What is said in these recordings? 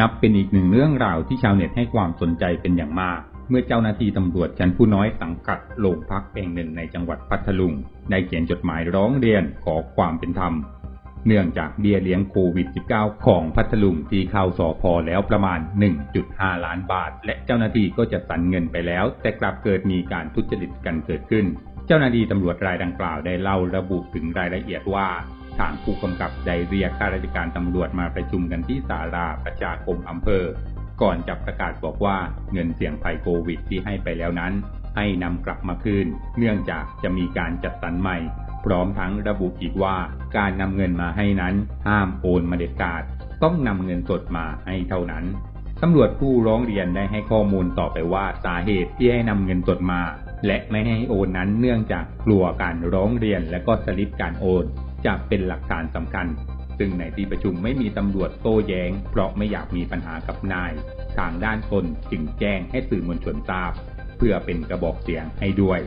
นับเป็นอีกหนึ่งเรื่องราวที่ชาวเน็ตให้ความสนใจเป็นอย่างมาก เมื่อเจ้าหน้าที่ตำรวจชั้นผู้น้อยสังกัดโรงพักแห่งหนึ่งในจังหวัดพัทลุง ได้เขียนจดหมายร้องเรียนขอความเป็นธรรม เนื่องจากเบี้ยเลี้ยงโควิด -19 ของพัทลุงที่เข้าสอพอแล้วประมาณ 1.5 ล้านบาท และเจ้าหน้าที่ก็จะสั่นเงินไปแล้ว แต่กลับเกิดมีการทุจริตกันเกิดขึ้น เจ้าหน้าที่ตำรวจรายดังกล่าวได้เล่าระบุถึงรายละเอียดว่า ทางผู้กำกับได้เรียกข้าราชการตำรวจมาประชุมกันที่ศาลาประชาคมอำเภอ ก่อนจะประกาศบอกว่าเงินเสี่ยงภัยโควิดที่ให้ไปแล้วนั้น ให้นำกลับมาคืน เนื่องจากจะมีการจัดสรรใหม่ พร้อมทั้งระบุอีกว่าการนำเงินมาให้นั้น ห้ามโอนมาเด็ดขาด ต้องนำเงินสดมาให้เท่านั้นตำรวจผู้ร้องเรียนได้ให้ข้อมูลต่อไปว่าสาเหตุที่ให้นำเงินสดมา และไม่ให้โอนนั้นเนื่องจากกลัวการร้องเรียนและก็สลิปการโอน จะเป็นหลักฐานสำคัญ ซึ่งในที่ประชุมไม่มีตำรวจโต้แย้ง เพราะไม่อยากมีปัญหากับนาย ทางด้านตนจึงแจ้งให้สื่อมวลชนทราบ เพื่อเป็นกระบอกเสียงให้ด้วย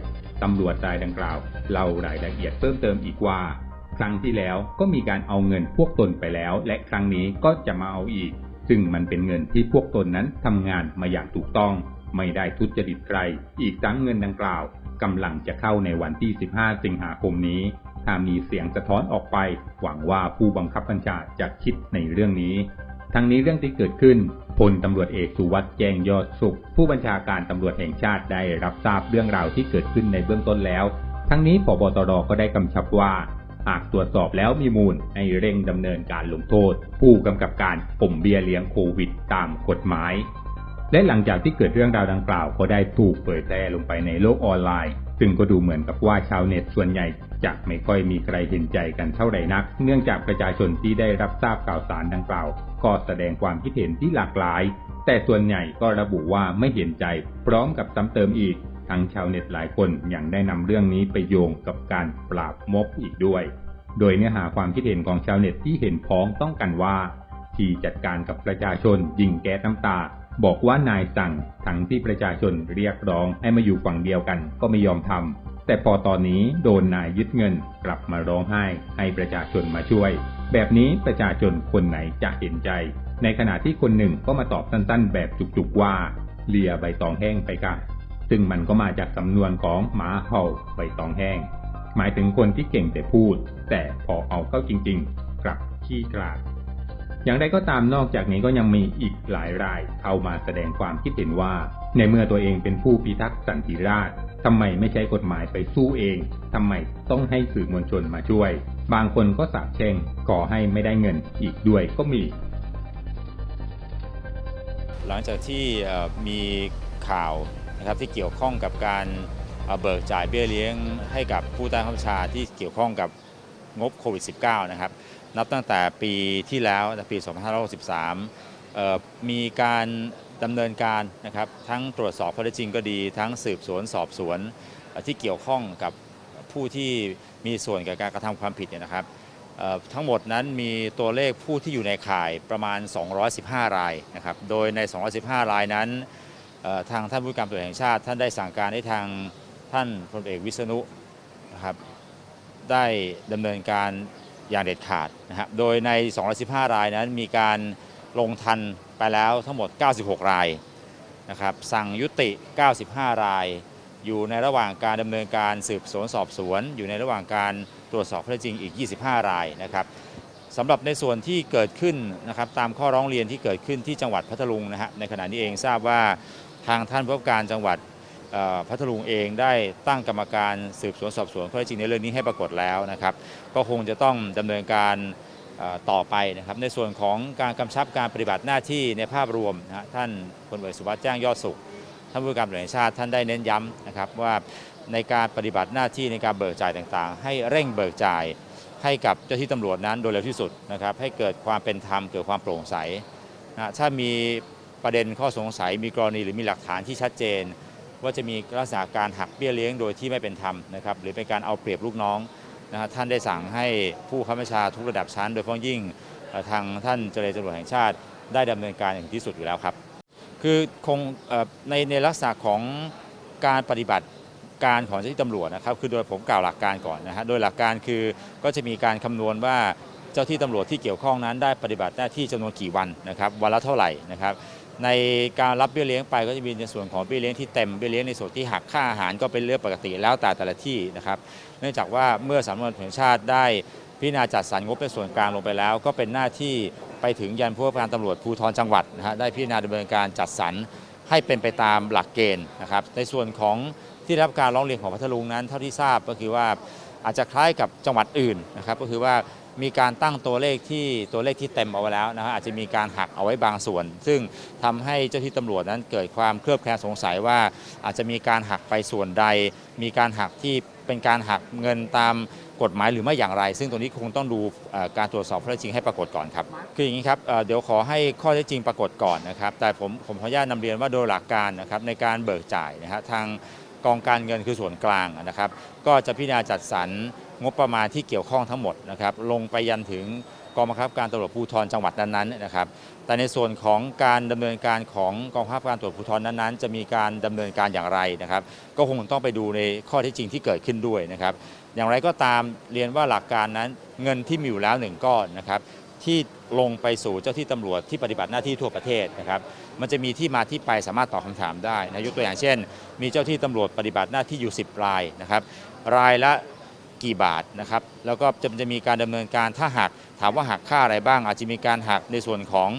ตำรวจรายดังกล่าวเล่ารายละเอียดเพิ่มเติมอีกว่า ครั้งที่แล้วก็มีการเอาเงินพวกตนไปแล้ว และครั้งนี้ก็จะมาเอาอีก ซึ่งมันเป็นเงินที่พวกตนนั้นทำงานมาอย่างถูกต้อง ไม่ได้ทุจริตใคร อีกทั้งเงินดังกล่าวกำลังจะเข้าในวันที่ 15 สิงหาคมนี้ ถ้ามีเสียงสะท้อนออกไป หวังว่าผู้บังคับบัญชาจะคิดในเรื่องนี้ ทั้งนี้เรื่องที่เกิดขึ้นพลตำรวจเอกสุวัสด์แจ้งยอดสุข ผู้บัญชาการตำรวจแห่งชาติได้รับทราบเรื่องราวที่เกิดขึ้นในเบื้องต้นแล้ว ทั้งนี้ปบตรก็ได้กำชับว่า หากตรวจสอบแล้วมีมูลให้เร่งดำเนินการลงโทษ ผู้กำกับการผมเบียเลี้ยงโควิดตามกฎหมาย และหลังจากที่เกิดเรื่องราวดังกล่าวก็ได้ถูกเผยแพร่ลงไปในโลกออนไลน์ ซึ่งก็ดูเหมือนกับว่าชาวเน็ตส่วนใหญ่จะไม่ค่อยมีใครเห็นใจกันเท่าไหร่นัก เนื่องจากประชาชนที่ได้รับทราบข่าวสารดังกล่าว ก็แสดงความคิดเห็นที่หลากหลาย แต่ส่วนใหญ่ก็ระบุว่าไม่เห็นใจ พร้อมกับซ้ำเติมอีก ทั้งชาวเน็ตหลายคนยังได้นำเรื่องนี้ไปโยงกับการปราบม็อบอีกด้วย โดยเนื้อหาความคิดเห็นของชาวเน็ตที่เห็นพ้องต้องกันว่า ที่จัดการกับประชาชนยิงแก๊สน้ำตา บอกว่านายสั่งทั้งที่ประชาชนเรียกร้องให้มาอยู่ฝั่งเดียวกันก็ไม่ยอมทำแต่พอตอนนี้โดนนายยึดเงินกลับมาร้องไห้ให้ประชาชนมาช่วย แบบนี้ประชาชนคนไหนจะเห็นใจ ในขณะที่คนหนึ่งก็มาตอบสั้นๆ แบบจุกๆว่าเลียใบตองแห้งไปกะซึ่งมันก็มาจากสำนวนของหมาเห่าใบตองแห้ง หมายถึงคนที่เก่งแต่พูด แต่พอเอาเข้าจริง ๆ กลับขี้กลาด อย่างไรก็ตามนอกจากนี้ก็ยังมีอีกหลายรายเข้ามาแสดงความคิดเห็นว่า ในเมื่อตัวเองเป็นผู้พิทักษ์สันติราษฎร์ทำไมไม่ใช้กฎหมายไปสู้เองทำไมต้องให้สื่อมวลชนมาช่วย บางคนก็สาบแช่งก่อให้ไม่ได้เงินอีกด้วยก็มี หลังจากที่มีข่าวนะครับที่เกี่ยวข้องกับการเบิกจ่ายเบี้ยเลี้ยงให้กับผู้ใต้บังคับชาที่เกี่ยวข้องกับงบโควิด -19 นะครับ นับตั้งแต่ปีที่แล้วปี 2563 มีการดำเนินการนะครับทั้งตรวจสอบข้อเท็จจริงก็ดี ทั้งสืบสวนสอบสวนที่เกี่ยวข้องกับผู้ที่มีส่วนกับการกระทำความผิดเนี่ยนะครับทั้งหมดนั้นมีตัวเลขผู้ที่อยู่ในข่ายประมาณ 215 รายนะครับ โดยใน 215 รายนั้น ทางท่านผู้การตรวจแห่งชาติ ท่านได้สั่งการให้ทางท่านพลเอกวิษณุนะครับได้ดำเนินการ อย่างเด็ดขาดนะครับ โดยใน 215 รายนั้นมีการลงทันไปแล้วทั้งหมด 96 รายนะครับ สั่งยุติ 95 ราย อยู่ในระหว่างการดำเนินการสืบสวนสอบสวน อยู่ในระหว่างการตรวจสอบข้อเท็จจริงอีก 25 รายนะครับสำหรับในส่วนที่เกิดขึ้นนะครับตามข้อร้องเรียนที่เกิดขึ้นที่จังหวัดพัทลุงนะฮะในขณะนี้เองทราบว่าทางท่านผู้ว่าการจังหวัด พัทลุงเองได้ตั้งกรรมการสืบสวนสอบสวนข้อเท็จจริงในเรื่องนี้ให้ปรากฏแล้วนะครับ ก็คงจะต้องดำเนินการต่อไปนะครับ ในส่วนของการกำชับการปฏิบัติหน้าที่ในภาพรวมนะท่านพลเอกสุวัสดิ์แจ้งยอดสุขท่านผู้การตำรวจแห่งชาติท่านได้เน้นย้ำนะครับว่าในการปฏิบัติหน้าที่ในการเบิกจ่ายต่างๆ ให้เร่งเบิกจ่ายให้กับเจ้าที่ตำรวจนั้นโดยเร็วที่สุดนะครับให้เกิดความเป็นธรรมเกิดความโปร่งใสนะถ้ามีประเด็นข้อสงสัยมีกรณีหรือมีหลักฐานที่ชัดเจน ว่าจะมีลักษณะการหักเบี้ยเลี้ยงโดยที่ไม่เป็นธรรมนะครับหรือเป็นการเอาเปรียบลูกน้องนะฮะท่านได้สั่งให้ผู้ข้าราชการทุกระดับชั้น โดยเฉพาะยิ่งเอ่อทางท่านเจรตำรวจแห่งชาติ ได้ดำเนินการอย่างที่สุดอยู่แล้วครับ คือคงในในลักษณะของการปฏิบัติการของเจ้าหน้าที่ตำรวจนะครับคือโดยผมกล่าวหลักการก่อนนะฮะโดยหลักการคือก็จะมีการคำนวณว่าเจ้าที่ตำรวจที่เกี่ยวข้องนั้นได้ปฏิบัติหน้าที่จำนวนกี่วันนะครับวันละเท่าไหร่นะครับ ในการรับเบี้ยเลี้ยงไปก็จะมีในส่วนของเบี้ยเลี้ยงที่เต็มเบี้ยเลี้ยงในส่วนที่หักค่าอาหารก็เป็นเรื่องปกติแล้วแต่แต่ละที่นะครับ เนื่องจากว่าเมื่อสำนักงานแห่งชาติได้พิจารณาจัดสรรงบเป็นส่วนกลางลงไปแล้ว ก็เป็นหน้าที่ไปถึงยันผู้ว่าการตำรวจภูธรจังหวัดนะฮะได้พิจารณาดำเนินการจัดสรรให้เป็นไปตามหลักเกณฑ์นะครับในส่วนของที่รับการร้องเรียนของพัทลุงนั้นเท่าที่ทราบก็คือว่าอาจจะคล้ายกับจังหวัดอื่นนะครับก็คือว่า มีการตั้งตัวเลขที่ตัวเลขที่เต็มเอาไว้แล้วนะฮะอาจจะมีการหักเอาไว้บางส่วน ซึ่งทำให้เจ้าที่ตำรวจนั้นเกิดความเคลือบแคลงสงสัยว่า อาจจะมีการหักไปส่วนใด มีการหักที่เป็นการหักเงินตามกฎหมายหรือไม่อย่างไร ซึ่งตรงนี้คงต้องดูการตรวจสอบข้อเท็จจริงให้ปรากฏก่อนครับ คืออย่างนี้ครับเเดี๋ยวขอให้ข้อเท็จจริงปรากฏก่อนนะครับ แต่ผมผมขออนุญาตนำเรียนว่าโดยหลักการนะครับในการเบิกจ่ายนะฮะทาง กองการเงินคือส่วนกลางนะครับ ก็จะพิจารณาจัดสรรงบประมาณที่เกี่ยวข้องทั้งหมดนะครับลงไปยันถึงกองบังคับการตำรวจภูธรจังหวัดนั้นๆนะครับ แต่ในส่วนของการดำเนินการของกองบังคับการตรวจภูธรนั้นๆ จะมีการดำเนินการอย่างไรนะครับ ก็คงต้องไปดูในข้อเท็จจริงที่เกิดขึ้นด้วยนะครับ อย่างไรก็ตามเรียนว่าหลักการนั้นเงินที่มีอยู่แล้วหนึ่งก้อนนะครับ ที่ลงไปสู่เจ้าที่ตำรวจที่ปฏิบัติหน้าที่ทั่วประเทศนะครับ มันจะมีที่มาที่ไปสามารถตอบคำถามได้นะยกตัวอย่างเช่น มีเจ้าที่ตำรวจปฏิบัติหน้าที่อยู่ 10 รายนะครับ รายละกี่บาทนะครับ แล้วก็จะจะมีการดำเนินการถ้าหักถามว่าหักค่าอะไรบ้าง อาจจะมีการหักในส่วนของ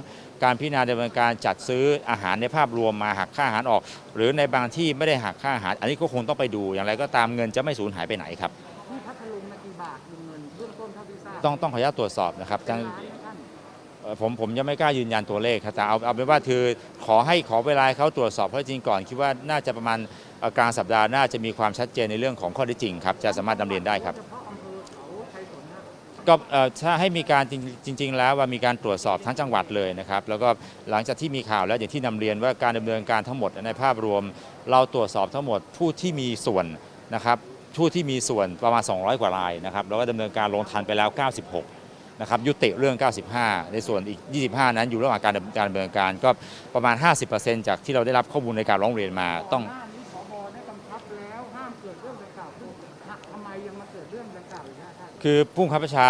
การพิจารณาดำเนินการจัดซื้ออาหารในภาพรวมมาหักค่าอาหารออก หรือในบางที่ไม่ได้หักค่าอาหาร อันนี้ก็คงต้องไปดูอย่างไรก็ตามเงินจะไม่สูญหายไปไหนครับที่พัทลุงนากี่บาทลุงเงินเบื้องต้นเท่าที่ทราบต้องต้องขออนุญาตตรวจสอบนะครับ ผมผมยังไม่กล้ายืนยันตัวเลขครับแต่เอาเอาเป็นว่าคือขอให้ขอเวลาเขาตรวจสอบข้อจริงก่อน คิดว่าน่าจะประมาณกลางสัปดาห์หน้าจะมีความชัดเจนในเรื่องของข้อเท็จจริงครับจะสามารถดำเนินได้ครับก็ถ้าให้มีการจริงจริงๆแล้วว่ามีการตรวจสอบทั้งจังหวัดเลยนะครับแล้วก็หลังจากที่มีข่าวแล้วอย่างที่นำเรียนว่าการดำเนินการทั้งหมดในภาพรวม เราตรวจสอบทั้งหมดผู้ที่มีส่วนนะครับผู้ที่มีส่วนประมาณ 200 กว่ารายนะครับแล้วก็ดำเนินการลงทันไปแล้ว 96 นะครับยุติเรื่อง 95 ในส่วนอีก 25 นั้นอยู่ระหว่างการดำการดำเนินการก็ประมาณ 50%จากที่เราได้รับข้อมูลในการร้องเรียนมาต้องหน้านี้ผบได้กำชับแล้วห้ามเกิดเรื่องดังกล่าวขึ้นทำไมยังมาเกิดเรื่องดังกล่าวอีกนะท่านคือผู้บังคับบัญชา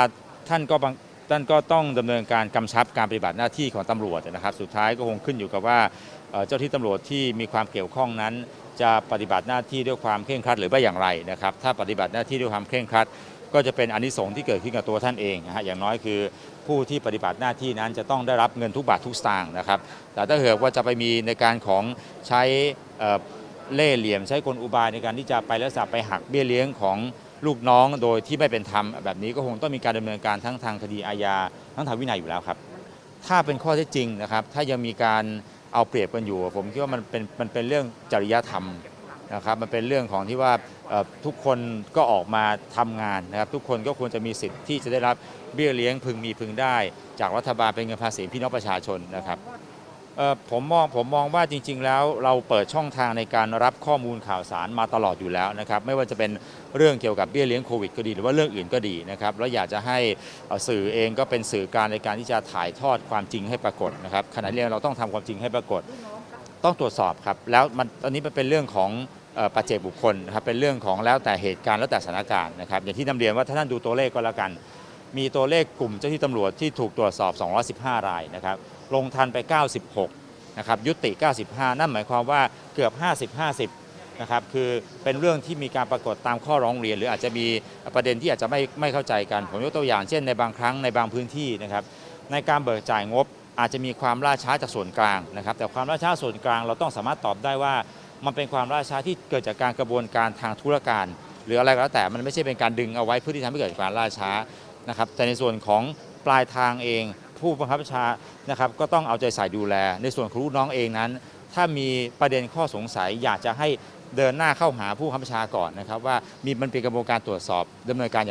ท่านก็บังท่านก็ต้องดำเนินการกำชับการปฏิบัติหน้าที่ของตำรวจนะครับ สุดท้ายก็คงขึ้นอยู่กับว่าเอ่อเจ้าที่ตำรวจที่มีความเกี่ยวข้องนั้น จะปฏิบัติหน้าที่ด้วยความเคร่งครัดหรือไม่อย่างไรนะครับ ถ้าปฏิบัติหน้าที่ด้วยความเคร่งครัด ก็จะเป็นอนิสงส์ที่เกิดขึ้นกับตัวท่านเองนะฮะอย่างน้อยคือผู้ที่ปฏิบัติหน้าที่นั้นจะต้องได้รับเงินทุกบาททุกสตางค์นะครับ แต่ถ้าเกิดว่าจะไปมีในการของใช้เเล่เหลี่ยมใช้กลอุบายในการที่จะไปลักษณะไปหักเบี้ยเลี้ยงของลูกน้องโดยที่ไม่เป็นธรรมแบบนี้ก็คงต้องมีการดำเนินการทั้งทางคดีอาญาทั้งทางวินัยอยู่แล้วครับ ถ้าเป็นข้อเท็จจริงนะครับ ถ้ายังมีการเอาเปรียบกันอยู่ ผมคิดว่ามันเป็นมันเป็นเรื่องจริยธรรม นะครับมันเป็นเรื่องของที่ว่าทุกคนก็ออกมาทำงานนะครับ ทุกคนก็ควรจะมีสิทธิ์ที่จะได้รับเบี้ยเลี้ยงพึงมีพึงได้ จากรัฐบาลเป็นเงินภาษีพี่น้องประชาชนนะครับผมมองผมมองว่าจริง ๆ แล้วเราเปิดช่องทางในการรับข้อมูลข่าวสารมาตลอดอยู่แล้วนะครับไม่ว่าจะเป็นเรื่องเกี่ยวกับเบี้ยเลี้ยงโควิดก็ดีหรือว่าเรื่องอื่นก็ดีนะครับแล้วอยากจะให้สื่อเองก็เป็นสื่อการในการที่จะถ่ายทอดความจริงให้ปรากฏนะครับขณะนี้เราต้องทำความจริงให้ปรากฏ ต้องตรวจสอบครับแล้วมันตอนนี้มันเป็นเรื่องของ ปัจเจกบุคคลนะครับเป็นเรื่องของแล้วแต่เหตุการณ์แล้วแต่สถานการณ์นะครับอย่างที่นำเรียนว่าถ้าท่านดูตัวเลขก็แล้วกัน มีตัวเลขกลุ่มเจ้าที่ตำรวจที่ถูกตรวจสอบ 215 รายนะครับลงทันไป 96นะครับยุติ 95 นั่นหมายความว่าเกือบ 50-50นะครับคือเป็นเรื่องที่มีการปรากฏตามข้อร้องเรียน หรืออาจจะมีประเด็นที่อาจจะไม่ไม่เข้าใจกัน ผมยกตัวอย่างเช่นในบางครั้งในบางพื้นที่นะครับในการเบิกจ่ายงบอาจจะมีความล่าช้าจากส่วนกลางนะครับแต่ความล่าช้าส่วนกลางเราต้องสามารถตอบได้ว่า มันเป็นความล่าช้าที่เกิดจากการกระบวนการทางธุรการ หรืออะไรก็แล้วแต่มันไม่ใช่เป็นการดึงเอาไว้เพื่อที่ทำให้เกิดการล่าช้านะครับแต่ในส่วนของปลายทางเอง ผู้บังคับบัญชานะครับก็ต้องเอาใจใส่ดูแล ในส่วนของลูน้องเองนั้น ถ้ามีประเด็นข้อสงสัยอยากจะให้เดินหน้าเข้าหาผู้บังคับบัญชาก่อนนะครับว่ามีมันเป็นกระบวนการตรวจสอบดำเนินการอย่าง